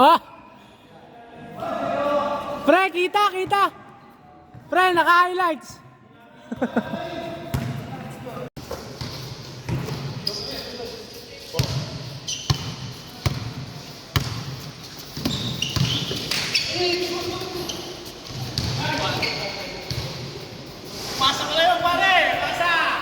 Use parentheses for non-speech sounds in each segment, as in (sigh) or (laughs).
Ah! Pre, kita, kita! Pre, naka-highlights! (laughs) Pasa ka lang pare! Pasa!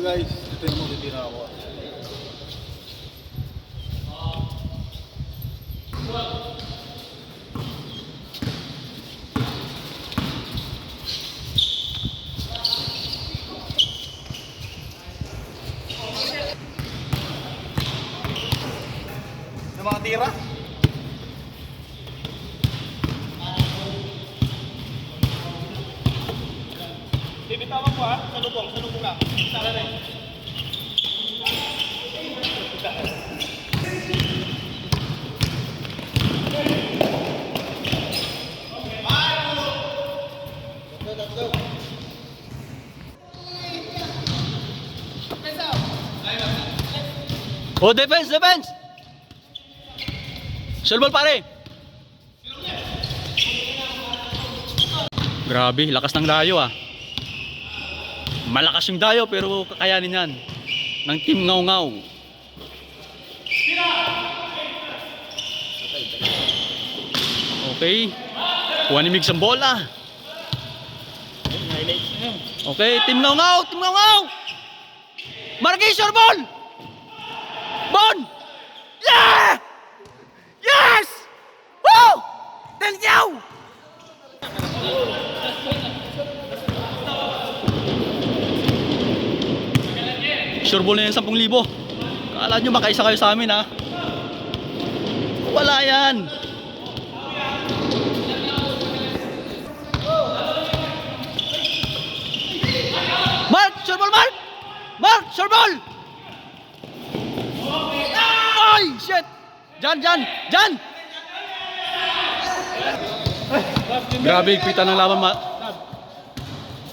So guys, ito yung matitira ako. Yung mga tira? Bibitawan ko ha, salubong, salubong lang. Saka rin. Oh, defense, defense! Ball, pare! Grabe, lakas ng dayo ah. Malakas yung dayo pero kakayanin yan. Ng team Ngaw Ngaw. Okay. Kuha ni Migs ang bola. Okay, team Ngaw Ngaw! Team Ngaw Ngaw! Marquez, your ball! Bon! Yeah! Yes! Woo! Thank you! Sure ball na yan 10,000. Kala nyo makaisa kayo sa amin ha? Wala yan. Mark! Sure ball, Mark! Mark! Sure ball! Ay! Shit! Jan, Jan! Jan! Grabe, higpitan ng laban. Ma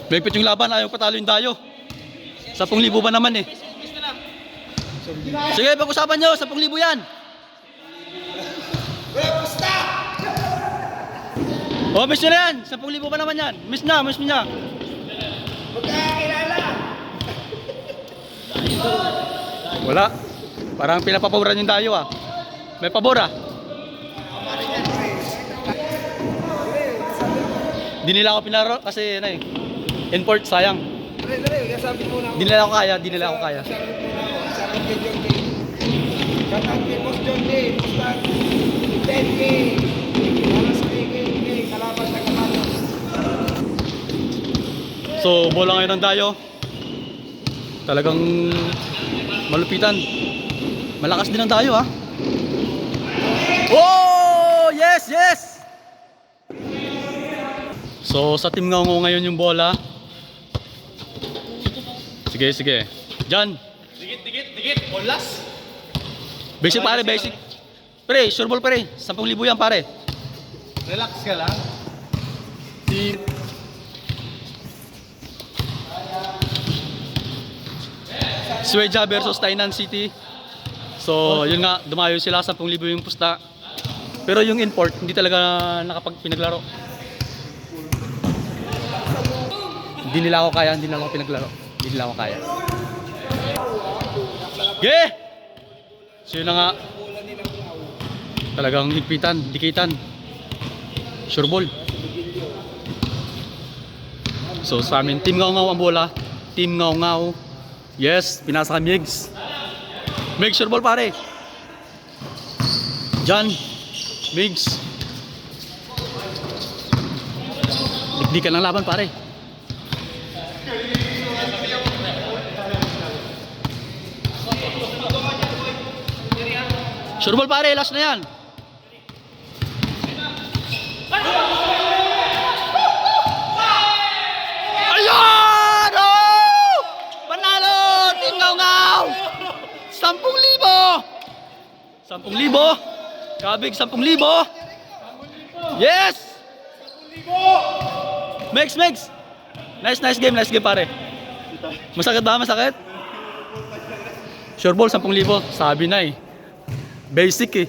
Mahigpit yung laban, ayaw patalo yung dayo. 10,000 ba naman eh. Sige, pag-usapan nyo, 10,000 yan. Oh, miss nyo na yan. 10,000 ba naman yan? Miss na, miss niya. Wala. Parang pinapaboran yung dayo ah. May pabor ah. Di nila ako pinaro kasi ano eh. Import sayang. Di nila ako kaya, di nila ako kaya. Shoutout kay Boss John Day, Boss 10K, para sa KKK, kalaban. So, bola ngayon ng dayo. Talagang malupitan. Malakas din ang dayo ha. Oh! Yes, yes! So, sa team Ngongo ngayon yung bola. Sige, sige. Jan, Dikit, dikit, dikit. Olas. basic pare, basic. Pre, sure ball pare. 10,000 yan pare. Relax ka lang. Si Sueja versus Tainan City. So, yun nga, dumayo sila 10,000 yung pusta. Pero yung import, hindi talaga nakapag pinaglaro. Hindi nila ako kaya, hindi nila ako pinaglaro. Hindi nila ako kaya. Ge! So yun na nga. Talagang higpitan, dikitan. Sure ball. So sa amin, Team Ngaw Ngaw ang bola. Team Ngaw Ngaw. Yes, pinasa kay Migs. Make sure ball pare. Jan. Migs. Dikdikan ng laban pare. Sure ball pare, last na yan. Ayan! Oh! Panalo! Team Ngaw Ngaw! Sampung libo! Sampung libo! Kabig, sampung libo! Yes! Mex, Mex! Nice, nice game, nice game pare. Masakit ba? Masakit? Sure ball, sampung libo. Sabi na eh. Basic eh.